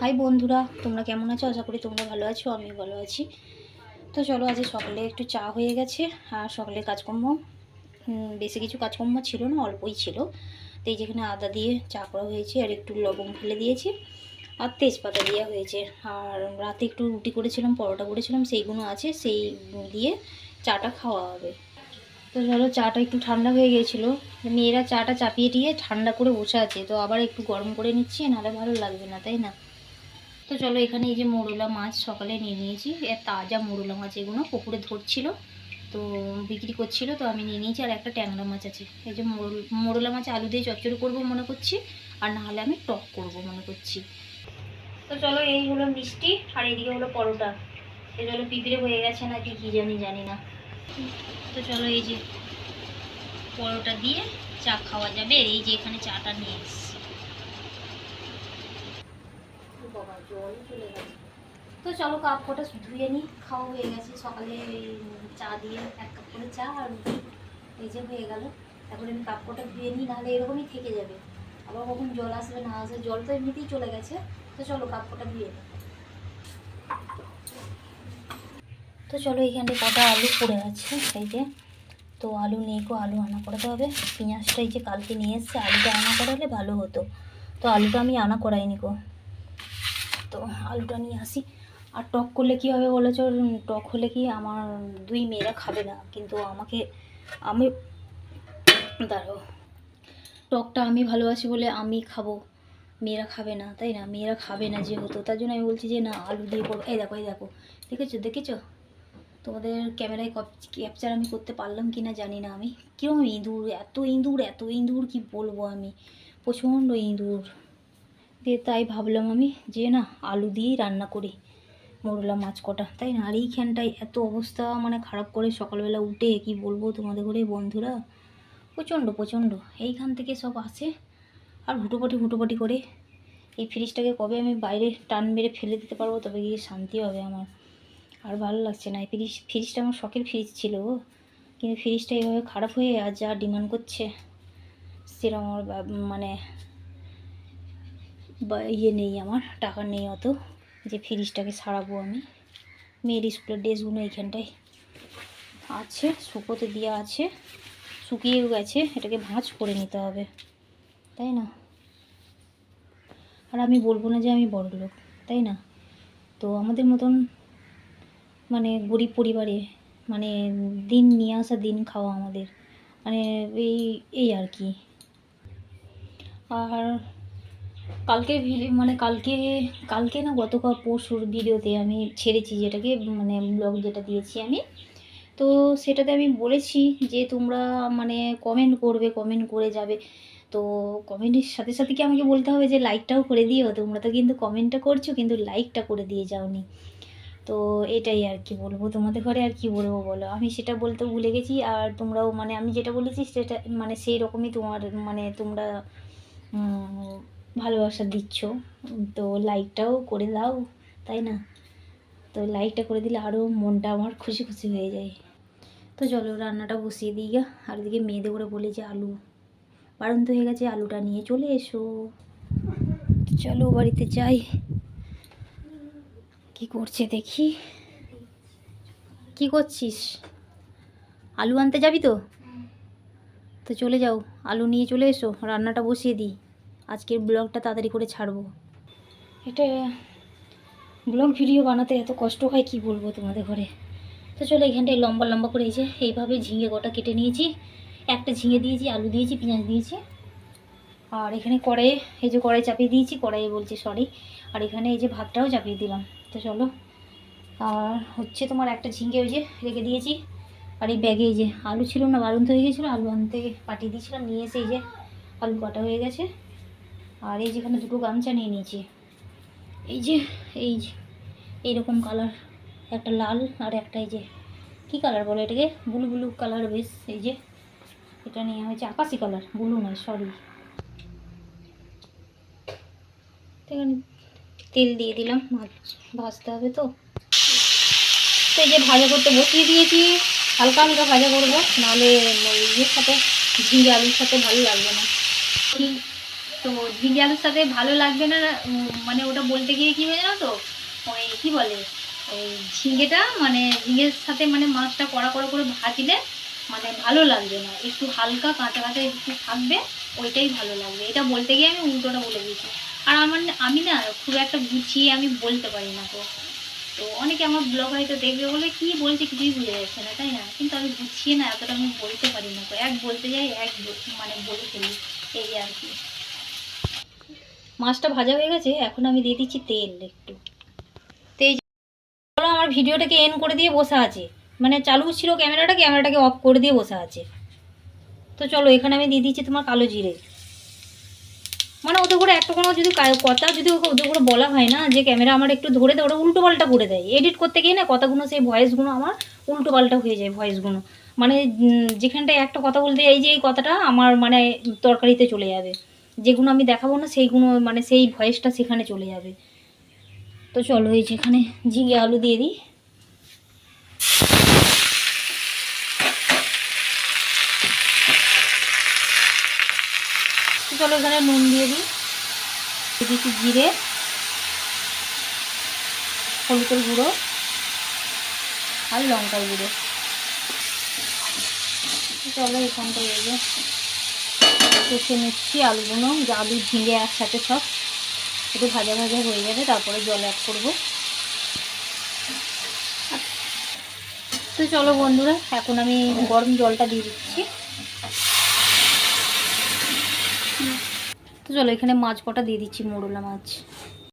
High বন্ধুরা, তোমরা কেমন আছো? আশা করি তোমরা ভালো আছো আমি ভালো আছি। তো চলো আজ সকালে একটু চা হয়ে গেছে, আর সকালে কাজকর্ম বেশি কিছু কাজকর্ম ছিল না, অল্পই ছিল। তো এই যেখানে আদা দিয়ে চা করা হয়েছে, আর একটু লবঙ্গ ফেলে দিয়েছি, আর তেজপাতা দেওয়া হয়েছে। আর রাতে একটু রুটি করেছিলাম, পরোটা করেছিলাম, সেইগুলো আছে, সেই দিয়ে চাটা খাওয়া হবে। তো চলো চাটা একটু ঠান্ডা হয়ে গিয়েছিল মেয়েরা চাটা চাপিয়ে দিয়ে ঠান্ডা করে বসে আছে, তো আবার একটু গরম করে নিচ্ছি, নাহলে ভালো লাগবে না, তাই না? তো চলো এখানে এই যে মোরলা মাছ সকালে নিয়ে নিয়েছি তাজা মোরলা মাছ এগুলো পুকুরে ধরছিল, তো বিক্রি করছিল, তো আমি নিয়ে নিয়েছি, আর একটা ট্যাংরা মাছ আছে। এই যে মোরল মাছ আলু দিয়ে চচ্চড়ি করব মনে করছি, আর না হলে আমি টক করব মনে করছি। তো চলো এই হলো মিষ্টি, আর এইদিকে হলো পরোটা। চলো পিঁপড়ে হয়ে গেছে নাকি কি জানি জানি না। তো চলো এই যে পরোটা দিয়ে চা খাওয়া যাবে। এই যে এখানে চাটা নিয়ে এসেছি। তো চলো কাপ কটা ধুয়ে নিই, খাওয়া হয়ে গেছে। সকালে চা দিয়ে এক কাপ করে চা আর এই যে হয়ে গেল। এখন আমি কাপ কটা ধুয়ে নিই, নাহলে এরকমই থেকে যাবে। আবার কখন জল আসবে না আসবে, জল তো এমনিতেই চলে গেছে। তো চলো কাপ কটা ধুয়ে নিই। তো চলো এখানে কটা আলু পড়ে আছে, এই যে। তো আলু নেই কো আলু আনা করাতে হবে। পেঁয়াজটা এই যে কালকে নিয়ে এসছে, আলুটা আনা করালে ভালো হতো। তো আলুটা আমি আনা করাইনি কো তো আলুটা নিয়ে আসি। আর টক করলে কী হবে বলেছ টক হলে কি আমার দুই মেয়েরা খাবে না, কিন্তু আমাকে আমি দাঁড়াও। টকটা আমি ভালোবাসি বলে আমি খাব। মেয়েরা খাবে না, তাই না? মেয়েরা খাবে না যেহেতু, তার জন্য আমি বলছি যে না, আলু দিয়ে করব। এই দেখো এই দেখো। দেখেছ? দেখেছ? তোমাদের ক্যামেরায় ক্যাপচার আমি করতে পারলাম কি না জানি না আমি। কীরকম ইঁদুর, এত ইঁদুর এত ইঁদুর, কি বলব আমি? প্রচণ্ড ইঁদুর। দিয়ে তাই ভাবলাম আমি যে না, আলু দিয়েই রান্না করি। মোরলা মাছ কটা, তাই না? আর এইখানটায় এত অবস্থা মানে খারাপ করে সকালবেলা উঠে, কি বলব তোমাদের ঘরে বন্ধুরা? প্রচণ্ড প্রচণ্ড। এইখান থেকে সব আসে আর হুটোপাটি হুটোপাটি করে। এই ফ্রিজটাকে কবে আমি বাইরে টান মেরে ফেলে দিতে পারব, তবে গিয়ে শান্তি হবে আমার। আর ভালো লাগছে না। এই ফ্রিজ ফ্রিজটা আমার শখের ফ্রিজ ছিল কিন্তু ফ্রিজটা এইভাবে খারাপ হয়ে আর যা ডিমান্ড করছে সেরকম আমার মানে ইয়ে নেই আমার, টাকা নেই অত যে ফ্রিজটাকে সারাবো আমি। মেয়ের স্কুলের ড্রেসগুলো এইখানটায় আছে, শুকোতে দেওয়া আছে, শুকিয়েও গেছে, এটাকে ভাঁজ করে নিতে হবে, তাই না? আর আমি বলব না যে আমি বড় লোক তাই না? তো আমাদের মতন মানে গরিব পরিবারে মানে দিন নিয়ে আসা, দিন খাওয়া আমাদের। মানে এই এই আর কি। আর কালকে ভিডিও মানে কালকে কালকে না গতকাল পরশুর ভিডিওতে আমি ছেড়েছি যেটাকে মানে ব্লগ যেটা দিয়েছি আমি। তো সেটাতে আমি বলেছি যে তোমরা মানে কমেন্ট করবে কমেন্ট করে যাবে। তো কমেন্টের সাথে সাথে কি আমাকে বলতে হবে যে লাইকটাও করে দিও? তোমরা তো কিন্তু কমেন্টটা করছ, কিন্তু লাইকটা করে দিয়ে যাওনি। তো এটাই আর কি বলব। তোমাদের ঘরে আর কি বলব বলো? আমি সেটা বলতে ভুলে গেছি আর তোমরাও মানে আমি যেটা বলেছি সেটা মানে সেই রকমই তোমার মানে তোমরা ভালোবাসা দিচ্ছ। তো লাইকটাও করে দাও, তাই না? তো লাইকটা করে দিলে আরও মনটা আমার খুশি খুশি হয়ে যায়। তো চলো রান্নাটা বসিয়ে দিই গা। আর এদিকে মেয়েদের করে বলে যে আলু। বাড়ন্ত হয়ে গেছে, আলুটা নিয়ে চলে এসো। চলো বাড়িতে যাই। কি করছে দেখি। কি করছিস? আলু আনতে যাবি তো? তো চলে যাও, আলু নিয়ে চলে এসো, রান্নাটা বসিয়ে দিই। আজকের ব্লগটা তাড়াতাড়ি করে ছাড়বো। এটা ব্লগ ভিডিও বানাতে এত কষ্ট হয়, কি বলব তোমাদের ঘরে? তো চলো এখানটায় লম্বা লম্বা করে এই এইভাবে ঝিঙে গোটা কেটে নিয়েছি। একটা ঝিঙে দিয়েছি, আলু দিয়েছি, পেঁয়াজ দিয়েছি। আর এখানে কড়াইয়ে, এই যে কড়াই চাপিয়ে দিয়েছি, কড়াইয়ে বলছি সরি আর এখানে এই যে ভাতটাও চাপিয়ে দিলাম। তো চলো, আর হচ্ছে তোমার একটা ঝিঙে ওই যে রেখে দিয়েছি। আর এই ব্যাগে এই যে আলু ছিল না বারন্ত হয়ে গেছিল, আলু আনতে পাঠিয়ে দিয়েছিলাম, নিয়ে এসে এই যে আলু কাটা হয়ে গেছে। আর এই যেখানে দুটো গামছা নিয়ে নিয়েছি। এই যে এই যে, এইরকম কালার একটা লাল আর একটা এই যে, কী কালার বলে এটাকে? ব্লু ব্লু কালার বেশ, এই যে, এটা নিয়ে হয়েছে আকাশি কালার ব্লু নয় সরি এখানে তেল দিয়ে দিলাম মাছ ভাজতে হবে তো। এই যে ভাজা করতে বসিয়ে দিয়েছি, হালকা হালকা ভাজা করব, নাহলে ইয়ের সাথে, ঝিঙে আলুর সাথে ভালো লাগবে না। তো ঝিঙে আলুর সাথে ভালো লাগবে না মানে ওটা বলতে গিয়ে কী হয়ে জানো তো? ওই কি বলে? ওই ঝিঙেটা মানে ঝিঙের সাথে মানে মাছটা কড়া কড়া করে ভাজলে মানে ভালো লাগবে না। একটু হালকা কাঁচা কাঁচা একটু থাকবে, ওইটাই ভালো লাগবে। এটা বলতে গিয়ে আমি উল্টোটা বলে দিয়েছি। আর আমার আমি না খুব একটা গুছিয়ে আমি বলতে পারি না তো। তো অনেকে আমার ব্লগ হয়তো দেখবে, বলে কি বলছে কিছুই বুঝে যাচ্ছে না, তাই না? কিন্তু আমি গুছিয়ে না এতটা আমি বলতে পারি না তো। এক বলতে যাই, এক মানে বলে ফেলি, এই আর কি। মাছটা ভাজা হয়ে গেছে, এখন আমি দিয়ে দিচ্ছি তেল একটু। তো এই যে চলো আমার ভিডিওটাকে এন করে দিয়ে বসে আছে। মানে চালু ছিল ক্যামেরাটা, ক্যামেরাটাকে অফ করে দিয়ে বসে আছে। তো চলো, এখানে আমি দিয়ে দিচ্ছি তোমার কালো জিরে। মানে ওদের করে একটা কোনো যদি কথা যদি ওকে ওদের করে বলা হয় না যে ক্যামেরা আমার একটু ধরে দেয়, ওরা উল্টো পাল্টা করে দেয়। এডিট করতে গিয়ে না কথাগুলো, সেই ভয়েসগুলো আমার উল্টো পাল্টা হয়ে যায় ভয়েসগুলো মানে যেখানটায় একটা কথা বলতে এই যে এই কথাটা আমার মানে তরকারিতে চলে যাবে। যেগুলো আমি দেখাবো না, সেইগুলো মানে সেই ভয়েসটা সেখানে চলে যাবে। তো চলো এই যেখানে ঝিঙে আলু দিয়ে দিই। চলো এখানে নুন দিয়ে দিই। দিচ্ছি জিরে, হলুদের গুঁড়ো আর লঙ্কার গুঁড়ো। চলো এখানটায় এই যে কষে নিচ্ছি আলুগুলো আলু ঝিঙে একসাথে সব। একটু ভাজা ভাজা হয়ে যাবে তারপরে জল অ্যাড করব। তো চলো বন্ধুরা, এখন আমি গরম জলটা দিয়ে দিচ্ছি। চলো এখানে মাছ কটা দিয়ে দিচ্ছি মোরলা মাছ।